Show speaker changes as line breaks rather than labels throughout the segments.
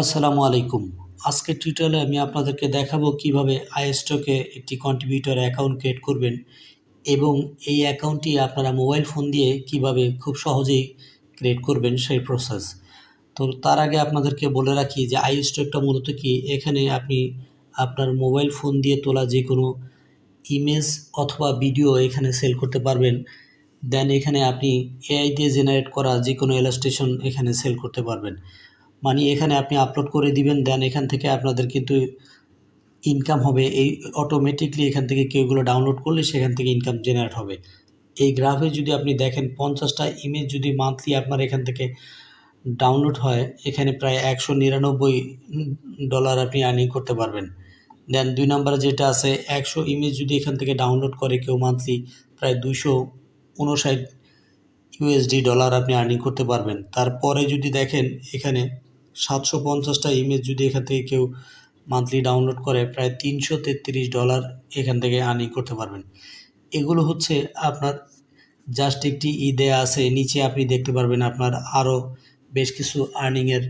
আসসালামু আলাইকুম। আজকের টিউটোরিয়ালে আমি আপনাদেরকে দেখাবো কীভাবে আইস্টকে একটি কন্ট্রিবিউটর অ্যাকাউন্ট ক্রিয়েট করবেন এবং এই অ্যাকাউন্টটি আপনারা মোবাইল ফোন দিয়ে কীভাবে খুব সহজেই ক্রিয়েট করবেন সেই প্রসেস তো তার আগে আপনাদেরকে বলে রাখি যে আইস্টকটা মূলত কি? এখানে আপনি আপনার মোবাইল ফোন দিয়ে তোলা যে কোনো ইমেজ অথবা ভিডিও এখানে সেল করতে পারবেন। দেন এখানে আপনি এআই দিয়ে জেনারেট করা যে কোনো এলাস্ট্রেশন এখানে সেল করতে পারবেন। মানে এখানে আপনি আপলোড করে দিবেন দেন এখান থেকে আপনাদের কিন্তু ইনকাম হবে। এই অটোমেটিকলি এখান থেকে কেউগুলো ডাউনলোড করলে সেখান থেকে ইনকাম জেনারেট হবে। এই গ্রাফে যদি আপনি দেখেন, পঞ্চাশটা ইমেজ যদি মান্থলি আপনার এখান থেকে ডাউনলোড হয়, এখানে প্রায় একশো নিরানব্বই ডলার আপনি আর্নিং করতে পারবেন। দেন দুই নম্বরে যেটা আছে, একশো ইমেজ যদি এখান থেকে ডাউনলোড করে কেউ মান্থলি প্রায় দুশো উনষাট ইউএসডি ডলার আপনি আর্নিং করতে পারবেন। তারপরে যদি দেখেন, এখানে সাতশো পঞ্চাশটা ইমেজ যদি এখান থেকে কেউ মান্থলি ডাউনলোড করে, প্রায় তিনশো তেত্রিশ ডলার এখান থেকে আর্নিং করতে পারবেন। এগুলো হচ্ছে আপনার জাস্ট একটি ই দেয়া আছে, নিচে আপনি দেখতে পারবেন আপনার আরও বেশ কিছু আর্নিংয়ের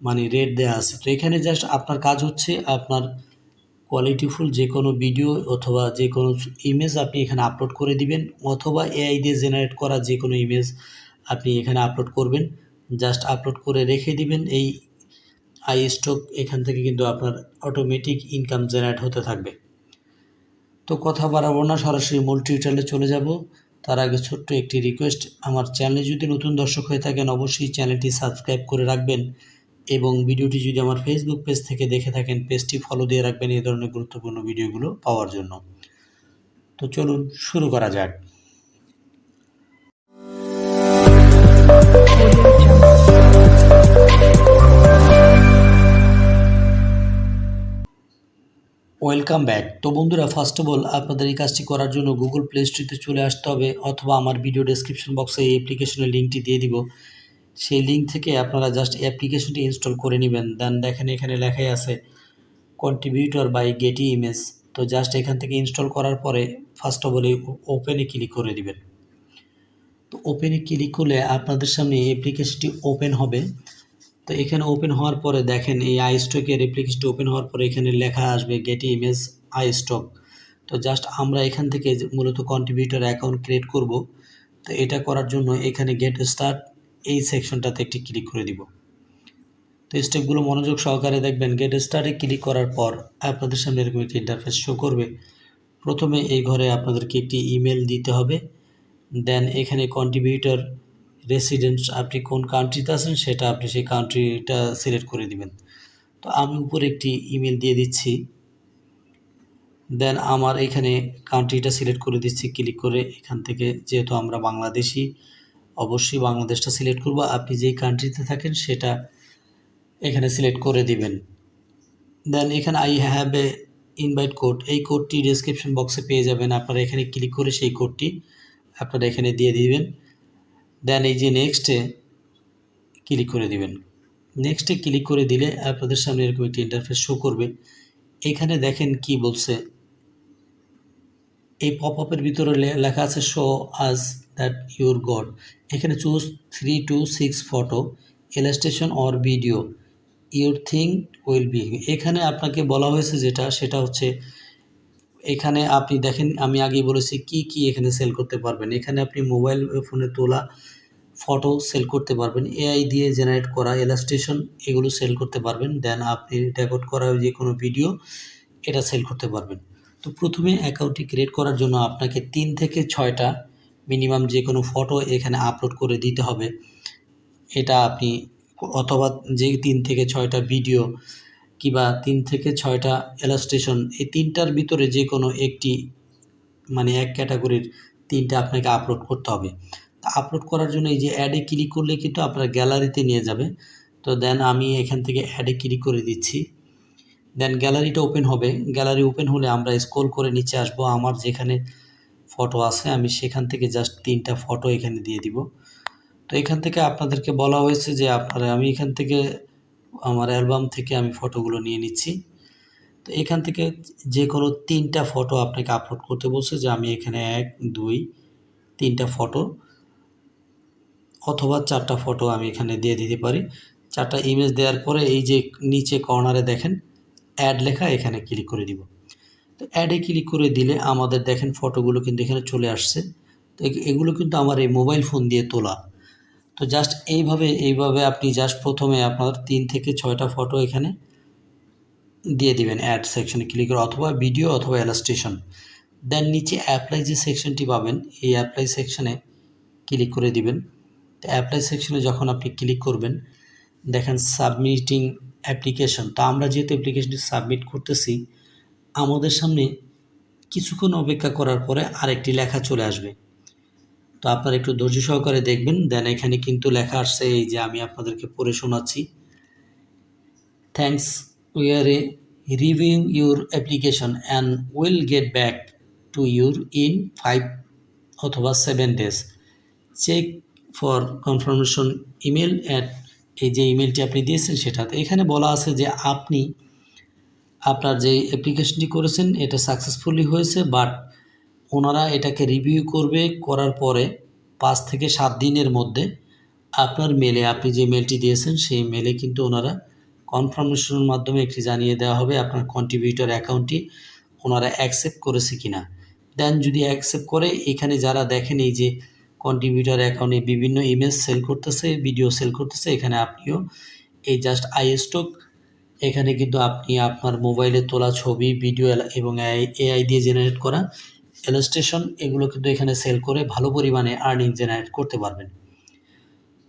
মানে রেট দেওয়া আছে। তো এখানে জাস্ট আপনার কাজ হচ্ছে আপনার কোয়ালিটিফুল যে কোনো ভিডিও অথবা যে কোনো ইমেজ আপনি এখানে আপলোড করে দিবেন, অথবা এআই দিয়ে জেনারেট করা যে কোনো ইমেজ আপনি এখানে আপলোড করবেন। জাস্ট আপলোড করে রেখে দিবেন, এই আই স্টক এখান থেকে কিন্তু আপনার অটোমেটিক ইনকাম জেনারেট হতে থাকবে। তো কথা বাড়াবো না, সরাসরি মূল টিউটোরিয়ালে চলে যাব। তার আগে ছোট্ট একটি রিকোয়েস্ট আমার চ্যানেলে যদি নতুন দর্শক হয়ে থাকেন, অবশ্যই চ্যানেলটি সাবস্ক্রাইব করে রাখবেন এবং ভিডিওটি যদি আমার ফেসবুক পেজ থেকে দেখে থাকেন পেজটি ফলো দিয়ে রাখবেন এই ধরনের গুরুত্বপূর্ণ ভিডিওগুলো পাওয়ার জন্য। তো চলুন শুরু করা যাক। Welcome back. তো বন্ধুরা ফার্স্ট অফ অল আপনাদের এই কাজটি করার জন্য গুগল প্লে স্টোরিতে চলে আসতে হবে অথবা আমার ভিডিও ডেসক্রিপশন বক্সে এই অ্যাপ্লিকেশনের লিঙ্কটি দিয়ে দিব। সেই লিঙ্ক থেকে আপনারা জাস্ট অ্যাপ্লিকেশনটি ইনস্টল করে নেবেন। দেন দেখেন এখানে লেখাই আছে কন্ট্রিবিউটর বাই গেটি ইমেজ তো জাস্ট এখান থেকে ইনস্টল করার পরে ফার্স্ট অফ অল ওপেনে ক্লিক করে দিবেন। তো ওপেনে ক্লিক করলে আপনাদের সামনে অ্যাপ্লিকেশনটি ওপেন হবে। তো এখানে ওপেন হওয়ার পরে দেখেন এই আই স্টকের অ্যাপ্লিকেশনটি ওপেন হওয়ার পরে এখানে লেখা আসবে গেটি ইমেজ আই স্টক তো জাস্ট আমরা এখান থেকে মূলত কন্ট্রিবিউটর অ্যাকাউন্ট ক্রিয়েট করব, তো এটা করার জন্য এখানে গেট স্টার্ট এই সেকশনটাতে একটি ক্লিক করে দিব। তো স্টেপগুলো মনোযোগ সহকারে দেখবেন গেট স্টার্টে ক্লিক করার পর আপনাদের সামনে এরকম একটি ইন্টারফেস শো করবে। প্রথমে এই ঘরে আপনাদেরকে একটি ইমেল দিতে হবে দেন এখানে কন্ট্রিবিউটর রেসিডেন্স আপনি কোন কান্ট্রিতে আছেন সেটা আপনি সেই কান্ট্রিটা সিলেক্ট করে দিবেন। তো আমি উপরে একটি ইমেল দিয়ে দিচ্ছি। দেন আমার এখানে কান্ট্রিটা সিলেক্ট করে দিচ্ছি ক্লিক করে এখান থেকে যেহেতু আমরা বাংলাদেশি, অবশ্যই বাংলাদেশটা সিলেক্ট করব। আপনি যেই কান্ট্রিতে থাকেন সেটা এখানে সিলেক্ট করে দিবেন। দেন এখানে I have a invite code এই কোডটি ডিসক্রিপশন বক্সে পেয়ে যাবেন। আপনারা এখানে ক্লিক করে সেই কোডটি আপনারা এখানে দিয়ে দিবেন। দেন এই যে নেক্সটে ক্লিক করে দিবেন। নেক্সটে ক্লিক করে দিলে আপনাদের সামনে এরকম একটি ইন্টারফেস শো করবে। এখানে দেখেন কি বলছে। এই পপ আপের ভিতরে লেখা আছে show us that your got এখানে choose three to six photo illustration or video your thing will be এখানে আপনাকে বলা হয়েছে যেটা, সেটা হচ্ছে এখানে আপনি দেখেন, আমি আগেই বলেছি কি কি এখানে সেল করতে পারবেন। এখানে আপনি মোবাইল ফোনে তোলা ফটো সেল করতে পারবেন। এআই দিয়ে জেনারেট করা এলাস্ট্রেশন এগুলো সেল করতে পারবেন। দেন আপনি রেকর্ড করা যে কোনো ভিডিও এটা সেল করতে পারবেন। তো প্রথমে অ্যাকাউন্টটি ক্রিয়েট করার জন্য আপনাকে তিন থেকে ছয়টা মিনিমাম যে কোনো ফটো এখানে আপলোড করে দিতে হবে। এটা আপনি অথবা যে তিন থেকে ছয়টা ভিডিও কিবা তিন থেকে ছয়টা এলাস্ট্রেশন এই তিনটার ভিতরে যে কোনো একটি মানে এক ক্যাটাগরির তিনটা আপনাকে আপলোড করতে হবে। আপলোড করার জন্য এই যে অ্যাডে ক্লিক করলে কিন্তু আপনার গ্যালারিতে নিয়ে যাবে। তো দেন আমি এখান থেকে অ্যাডে ক্লিক করে দিচ্ছি। দেন গ্যালারিটা ওপেন হবে। গ্যালারি ওপেন হলে আমরা স্ক্রল করে নিচে আসব। আমার যেখানে ফটো আছে, আমি সেখান থেকে জাস্ট তিনটা ফটো এখানে দিয়ে দিব। তো এখান থেকে আপনাদেরকে বলা হয়েছে যে আপনারা, আমি এখান থেকে আমার অ্যালবাম থেকে আমি ফটোগুলো নিয়ে নিচ্ছি। তো এখান থেকে যে কোনো তিনটা ফটো আপনাকে আপলোড করতে বলছে যে আমি এখানে এক, দুই, তিনটা ফটো অথবা চারটা ফটো আমি এখানে দিয়ে দিতে পারি। চারটা ইমেজ দেওয়ার পরে এই যে নিচে কর্নারে দেখেন অ্যাড লেখা এখানে ক্লিক করে দিব। তো অ্যাডে ক্লিক করে দিলে আমাদের দেখেন ফটোগুলো কিন্তু এখানে চলে আসছে। তো এগুলো কিন্তু আমার এই মোবাইল ফোন দিয়ে তোলা। তো জাস্ট এইভাবে এইভাবে আপনি জাস্ট প্রথমে আপনার তিন থেকে ছয়টা ফটো এখানে দিয়ে দিবেন অ্যাড সেকশনে ক্লিক করে, অথবা ভিডিও অথবা অ্যালাস্টেশন দেন নিচে অ্যাপ্লাই যে সেকশনটি পাবেন, এই অ্যাপ্লাই সেকশনে ক্লিক করে দিবেন। তো অ্যাপ্লাই সেকশনে যখন আপনি ক্লিক করবেন, দেখেন সাবমিটিং অ্যাপ্লিকেশন তো আমরা যেহেতু অ্যাপ্লিকেশনটি সাবমিট করতেছি, আমাদের সামনে কিছুক্ষণ অপেক্ষা করার পরে আরেকটি লেখা চলে আসবে। তো আপনারা একটু ধৈর্য সহকারে দেখবেন। দেন এখানে কিন্তু লেখা আসছে এই যে আমি আপনাদেরকে পড়ে শোনাচ্ছি। Thanks we are a reviewing your application and will get back to your in five অথবা seven days check for confirmation email at এই যে ইমেলটি আপনি দিয়েছেন সেটাতে। এখানে বলা আছে যে আপনি আপনার যে অ্যাপ্লিকেশনটি করেছেন, এটা সাকসেসফুলি হয়েছে বাট ওনারা এটাকে রিভিউ করবে, করার পরে পাঁচ থেকে সাত দিনের মধ্যে আপনার মেলে আপনি যে মেলটি দিয়েছেন সেই মেলে কিন্তু ওনারা কনফার্মেশনের মাধ্যমে একটি জানিয়ে দেওয়া হবে আপনার কন্ট্রিবিউটর অ্যাকাউন্টটি ওনারা অ্যাকসেপ্ট করেছে কি না দেন যদি অ্যাকসেপ্ট করে, এখানে যারা দেখেন এই যে কন্ট্রিবিউটর অ্যাকাউন্টে বিভিন্ন ইমেজ সেল করতেছে ভিডিও সেল করতেছে, এখানে আপনিও এই জাস্ট আই স্টক এখানে কিন্তু আপনি আপনার মোবাইলে তোলা ছবি ভিডিও এবং এআই দিয়ে জেনারেট করা ইলাস্ট্রেশন এগুলো কিন্তু এখানে সেল করে ভালো পরিমাণে আর্নিং জেনারেট করতে পারবেন।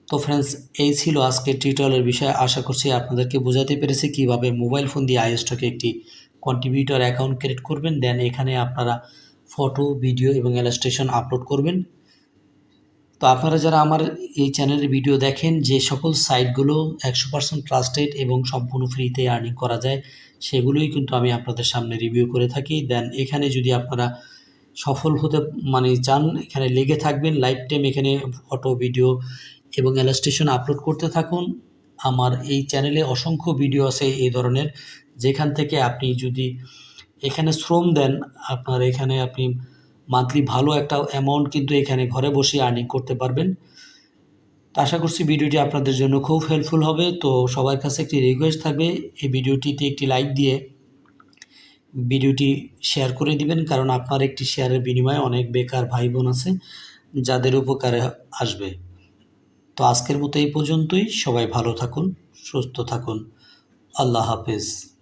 তো ফ্রেন্ডস এই ছিল আজকের টিউটোরিয়ালের বিষয়। আশা করছি আপনাদেরকে বোঝাতে পেরেছি কীভাবে মোবাইল ফোন দিয়ে আইএসটকে একটি কন্ট্রিবিউটর অ্যাকাউন্ট ক্রিয়েট করবেন। দেন এখানে আপনারা ফটো ভিডিও এবং ইলাস্ট্রেশন আপলোড করবেন। তো আপনারা যারা আমার এই চ্যানেলের ভিডিও দেখেন, যে সকল সাইটগুলো একশো পার্সেন্ট ট্রাস্টেড এবং সম্পূর্ণ ফ্রিতে আর্নিং করা যায়, সেগুলোই কিন্তু আমি আপনাদের সামনে রিভিউ করে থাকি। দেন এখানে যদি আপনারা সফল হতে মানে চান, এখানে লেগে থাকবেন। লাইফ টাইম এখানে ফটো ভিডিও এবং অ্যালাস্টেশন আপলোড করতে থাকুন। আমার এই চ্যানেলে অসংখ্য ভিডিও আছে এই ধরনের, যেখান থেকে আপনি যদি এখানে শ্রম দেন, আপনার এখানে আপনি মান্থলি ভালো একটা অ্যামাউন্ট কিন্তু এখানে ঘরে বসে আর্নিং করতে পারবেন। আশা করছি ভিডিওটি আপনাদের জন্য খুব হেল্পফুল হবে। তো সবার কাছে একটি রিকোয়েস্ট থাকবে, এই ভিডিওটিতে একটি লাইক দিয়ে ভিডিওটি শেয়ার করে দিবেন, কারণ আপনার একটি শেয়ারের বিনিময়ে অনেক বেকার ভাই বোন আছে, যাদের উপকারে আসবে। তো আজকের মতো এই পর্যন্তই। সবাই ভালো থাকুন, সুস্থ থাকুন। আল্লাহ হাফেজ।